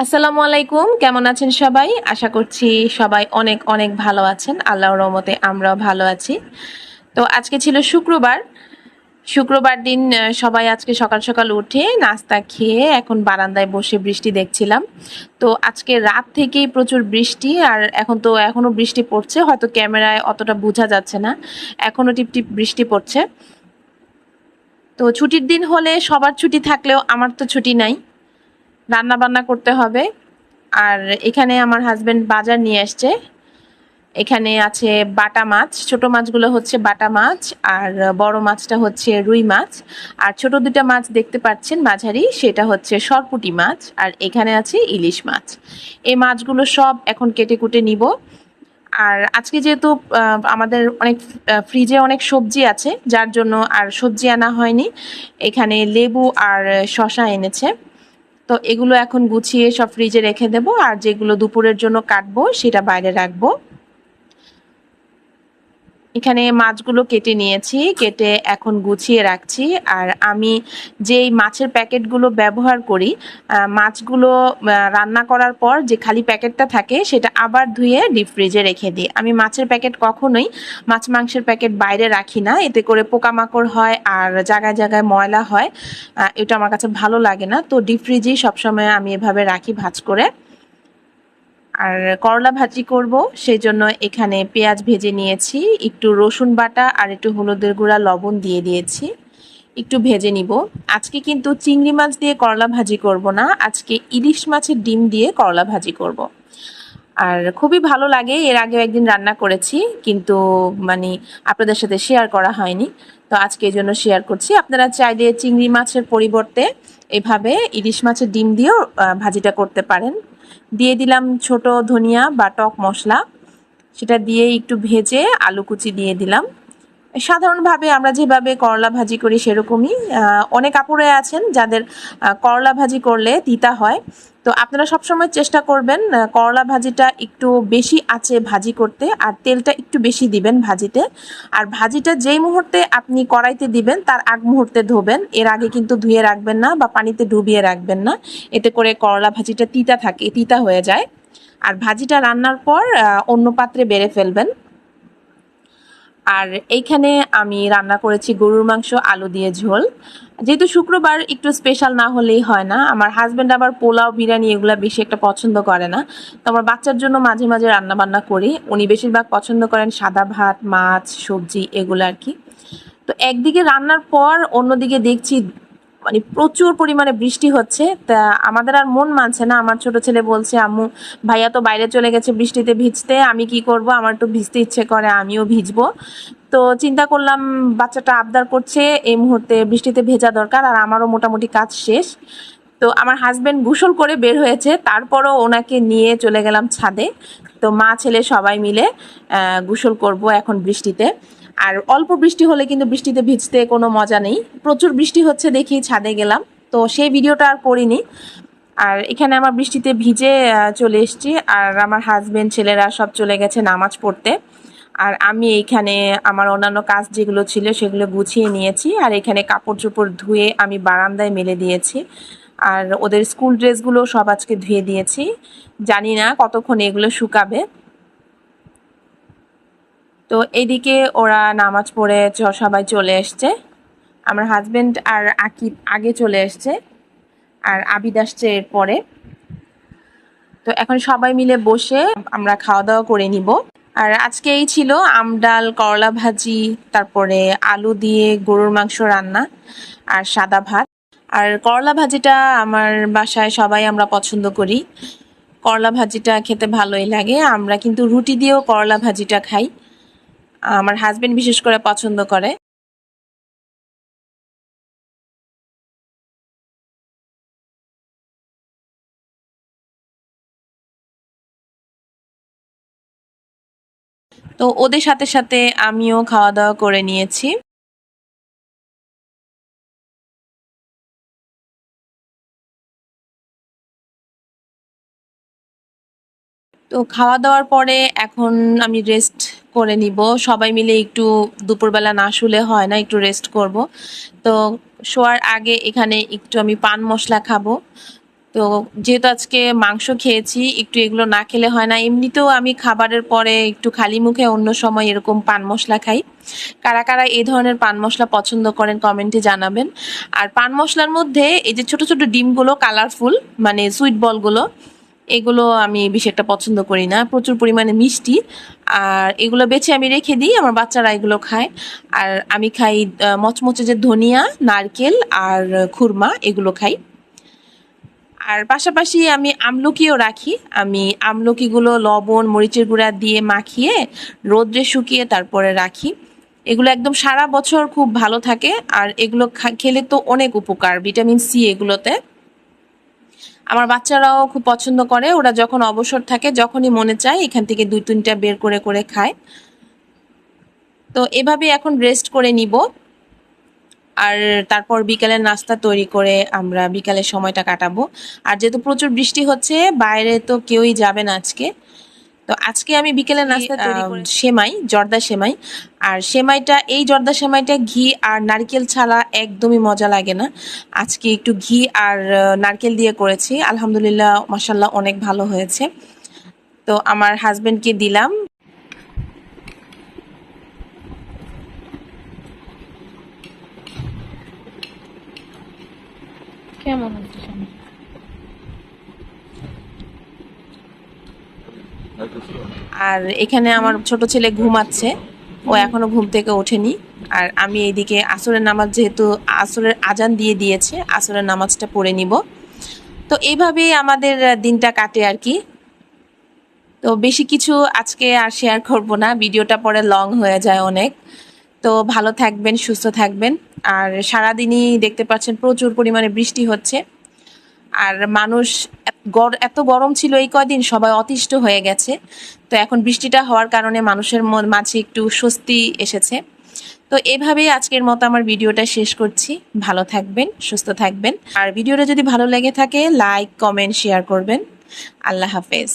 আসসালামু আলাইকুম, কেমন আছেন সবাই? আশা করছি সবাই অনেক অনেক ভালো আছেন। আল্লাহর রহমতে আমরাও ভালো আছি। তো আজকে ছিল শুক্রবার। শুক্রবার দিন সবাই আজকে সকাল সকাল উঠে নাস্তা খেয়ে এখন বারান্দায় বসে বৃষ্টি দেখছিলাম। তো আজকে রাত থেকেই প্রচুর বৃষ্টি আর এখন তো এখনও বৃষ্টি পড়ছে, হয়তো ক্যামেরায় অতটা বোঝা যাচ্ছে না। এখনও টিপ টিপ বৃষ্টি পড়ছে। তো ছুটির দিন হলে সবার ছুটি থাকলেও আমার তো ছুটি নাই। রান্না বান্না করতে হবে। আর এখানে আমার হাজব্যান্ড বাজার নিয়ে আসছে। এখানে আছে বাটা মাছ, ছোট মাছগুলো হচ্ছে বাটা মাছ আর বড় মাছটা হচ্ছে রুই মাছ। আর ছোট দুটা মাছ দেখতে পাচ্ছেন মাঝারি, সেটা হচ্ছে সরপুটি মাছ আর এখানে আছে ইলিশ মাছ। এই মাছগুলো সব এখন কেটে কুটে নিব। আর আজকে যেহেতু আমাদের অনেক ফ্রিজে অনেক সবজি আছে, যার জন্য আর সবজি আনা হয়নি। এখানে লেবু আর শশা এনেছে। তো এগুলো এখন গুছিয়ে সব ফ্রিজে রেখে দেবো, আর যেগুলো দুপুরের জন্য কাটবো, সেটা বাইরে রাখব। এখানে মাছগুলো কেটে নিয়েছি, কেটে এখন গুছিয়ে রাখছি। আর আমি যেই মাছের প্যাকেটগুলো ব্যবহার করি মাছগুলো রান্না করার পর যে খালি প্যাকেটটা থাকে, সেটা আবার ধুয়ে ডিপ ফ্রিজে রেখে দিই। আমি মাছের প্যাকেট কখনোই মাছ মাংসের প্যাকেট বাইরে রাখি না। এতে করে পোকামাকড় হয় আর জায়গায় জায়গায় ময়লা হয়। এটা আমার কাছে ভালো লাগে না। তো ডিপ ফ্রিজেই সবসময় আমি এভাবে রাখি ভাজ করে। আর করলা ভাজি করব সেই জন্য এখানে পেঁয়াজ ভেজে নিয়েছি, একটু রসুন বাটা আর একটু হলুদের গুঁড়া লবণ দিয়ে দিয়েছি, একটু ভেজে নিব আজকে কিন্তু চিংড়ি মাছ দিয়ে করলা ভাজি করব না, আজকে ইলিশ মাছের ডিম দিয়ে করলা ভাজি করব। আর খুবই ভালো লাগে, এর আগেও একদিন রান্না করেছি, কিন্তু মানে আপনাদের সাথে শেয়ার করা হয়নি, তো আজকে এই জন্য শেয়ার করছি আপনারা চাইলে চিংড়ি মাছের পরিবর্তে এভাবে ইলিশ মাছের ডিম দিয়েও ভাজিটা করতে পারেন। দিয়ে দিলাম ছোট ধনিয়া বা টক মশলা। সেটা দিয়ে একটু ভেজে আলু কুচি দিয়ে দিলাম। সাধারণভাবে আমরা যেভাবে করলা ভাজি করি সেরকমই অনেক আপুরে আছেন যাদের করলা ভাজি করলে তিতা হয়। তো আপনারা সবসময় চেষ্টা করবেন করলা ভাজিটা একটু বেশি আছে ভাজি করতে আর তেলটা একটু বেশি দিবেন ভাজিতে। আর ভাজিটা যেই মুহূর্তে আপনি কড়াইতে দিবেন, তার আগ মুহূর্তে ধোবেন। এর আগে কিন্তু ধুয়ে রাখবেন না বা পানিতে ডুবিয়ে রাখবেন না। এতে করে করলা ভাজিটা তিতা থাকে, তিতা হয়ে যায়। আর ভাজিটা রান্নার পর অন্য পাত্রে বেড়ে ফেলবেন। আর এইখানে আমি রান্না করেছি গরুর মাংস, আলু দিয়ে ঝোল। যেহেতু শুক্রবার একটু স্পেশাল না হলেই হয় না, আমার হাজব্যান্ড আবার পোলাও, বিরিয়ানি এগুলো বেশি একটা পছন্দ করে না। তো আমার বাচ্চার জন্য মাঝে মাঝে রান্না বান্না করি। উনি বেশিরভাগ পছন্দ করেন সাদা ভাত, মাছ, সবজি এগুলো আর কি। তো একদিকে রান্নার পর অন্যদিকে দেখছি মানে প্রচুর পরিমাণে বৃষ্টি হচ্ছে। তা আমাদের আর মন মানছে না। আমার ছোট ছেলে বলছে, আম্মু, ভাইয়া তো বাইরে চলে গেছে বৃষ্টিতে ভিজতে। আমি কি করব? আমার তো ভিজতে ইচ্ছে করে, আমিও ভিজবো। তো চিন্তা করলাম, বাচ্চাটা আবদার করছে, এই মুহূর্তে বৃষ্টিতে ভেজা দরকার আর আমারও মোটামুটি কাজ শেষ। তো আমার হাজব্যান্ড গোসল করে বের হয়েছে। তারপরও ওনাকে নিয়ে চলে গেলাম ছাদে। তো মা ছেলে সবাই মিলে গোসল করব এখন বৃষ্টিতে। আর অল্প বৃষ্টি হলে কিন্তু বৃষ্টিতে ভিজতে কোনো মজা নেই। প্রচুর বৃষ্টি হচ্ছে দেখি ছাদে গেলাম, তো সেই ভিডিওটা আর করিনি। আর এখানে আমার বৃষ্টিতে ভিজে চলে এসেছি। আর আমার হাজব্যান্ড ছেলেরা সব চলে গেছে নামাজ পড়তে। আর আমি এইখানে আমার অন্যান্য কাজ যেগুলো ছিল সেগুলো গুছিয়ে নিয়েছি। আর এখানে কাপড় চোপড় ধুয়ে আমি বারান্দায় মেলে দিয়েছি। আর ওদের স্কুল ড্রেসগুলো সব আজকে ধুয়ে দিয়েছি। জানি না কতক্ষণ এগুলো শুকাবে। তো এদিকে ওরা নামাজ পড়ে সবাই চলে এসছে। আমার হাজবেন্ড আর আকিব আগে চলে এসছে আর আবিদ আসছে এরপরে। তো এখন সবাই মিলে বসে আমরা খাওয়া দাওয়া করে নিব। আর আজকে এই ছিল আমডাল করলা ভাজি, তারপরে আলু দিয়ে গরুর মাংস রান্না আর সাদা ভাত। আর করলা ভাজিটা আমার বাসায় সবাই আমরা পছন্দ করি। করলা ভাজিটা খেতে ভালোই লাগে, আমরা কিন্তু রুটি দিয়েও করলা ভাজিটা খাই। আমার হাজবেন্ড বিশেষ করে পছন্দ করে। তো ওদের সাথে সাথে আমিও খাওয়া দাওয়া করে নিয়েছি। তো খাওয়া দাওয়ার পরে এখন আমি রেস্ট করে নিব। সবাই মিলে একটু দুপুরবেলা না শুলে হয় না, একটু রেস্ট করব। তো শোয়ার আগে এখানে একটু আমি পান মশলা খাব। তো যেহেতু আজকে মাংস খেয়েছি, একটু এগুলো না খেলে হয় না। এমনিতেও আমি খাবারের পরে একটু খালি মুখে অন্য সময় এরকম পান মশলা খাই। কারা কারা এই ধরনের পান মশলা পছন্দ করেন কমেন্টে জানাবেন। আর পান মশলার মধ্যে এই যে ছোট ছোট ডিমগুলো কালারফুল মানে সুইট বলগুলো এগুলো আমি বেশি একটা পছন্দ করি না। প্রচুর পরিমাণে মিষ্টি। আর এগুলো বেছে আমি রেখে দিই, আমার বাচ্চারা এগুলো খায়। আর আমি খাই মচমচে যে ধনিয়া, নারকেল আর খুরমা, এগুলো খাই। আর পাশাপাশি আমি আমলকিও রাখি। আমি আমলকিগুলো লবণ, মরিচের গুঁড়া দিয়ে মাখিয়ে রোদ্রে শুকিয়ে তারপরে রাখি। এগুলো একদম সারা বছর খুব ভালো থাকে। আর এগুলো খেলে তো অনেক উপকার, ভিটামিন সি এগুলোতে। আমার বাচ্চারাও খুব পছন্দ করে, ওরা যখন অবসর থাকে যখনই মনে চায় এখান থেকে দুই তিনটা বের করে করে খায়। তো এভাবে এখন রেস্ট করে নিব। আর তারপর বিকালের নাস্তা তৈরি করে আমরা বিকালের সময়টা কাটাবো। আর যেহেতু প্রচুর বৃষ্টি হচ্ছে, বাইরে তো কেউই যাবে না আজকে। তো আজকে আমি বিকেলে নাস্তা তৈরি করে সেমাই জর্দা সেমাই। আর সেমাইটা এই জর্দা সেমাইটা ঘি আর নারকেল ছাড়া একদমই মজা লাগে না। আজকে একটু ঘি আর নারকেল দিয়ে করেছি। আলহামদুলিল্লাহ মাসাল্লাহ অনেক ভালো হয়েছে। তো আমার হাজবেন্ডকে দিলাম। কেমন হচ্ছে আর এখানে আমার ছোট ছেলে ঘুমাচ্ছে। ও এখনও ঘুম থেকে ওঠেনি। আর আমি এইদিকে আসরের নামাজ যেহেতু আসরের আজান দিয়ে দিয়েছে, আসরের নামাজটা পড়ে নিব। তো এইভাবেই আমাদের দিনটা কাটে আর কি। তো বেশি কিছু আজকে আর শেয়ার করব না, ভিডিওটা পরে লং হয়ে যায় অনেক। তো ভালো থাকবেন, সুস্থ থাকবেন। আর সারাদিনই দেখতে পাচ্ছেন প্রচুর পরিমাণে বৃষ্টি হচ্ছে। আর মানুষ এত গরম ছিল এই কয়দিন, সবাই অতিষ্ঠ হয়ে গেছে। তো এখন বৃষ্টিটা হওয়ার কারণে মানুষের মাঝে একটু স্বস্তি এসেছে। তো এভাবেই আজকের মতো আমার ভিডিওটা শেষ করছি। ভালো থাকবেন, সুস্থ থাকবেন। আর ভিডিওটা যদি ভালো লেগে থাকে লাইক কমেন্ট শেয়ার করবেন। আল্লাহ হাফেজ।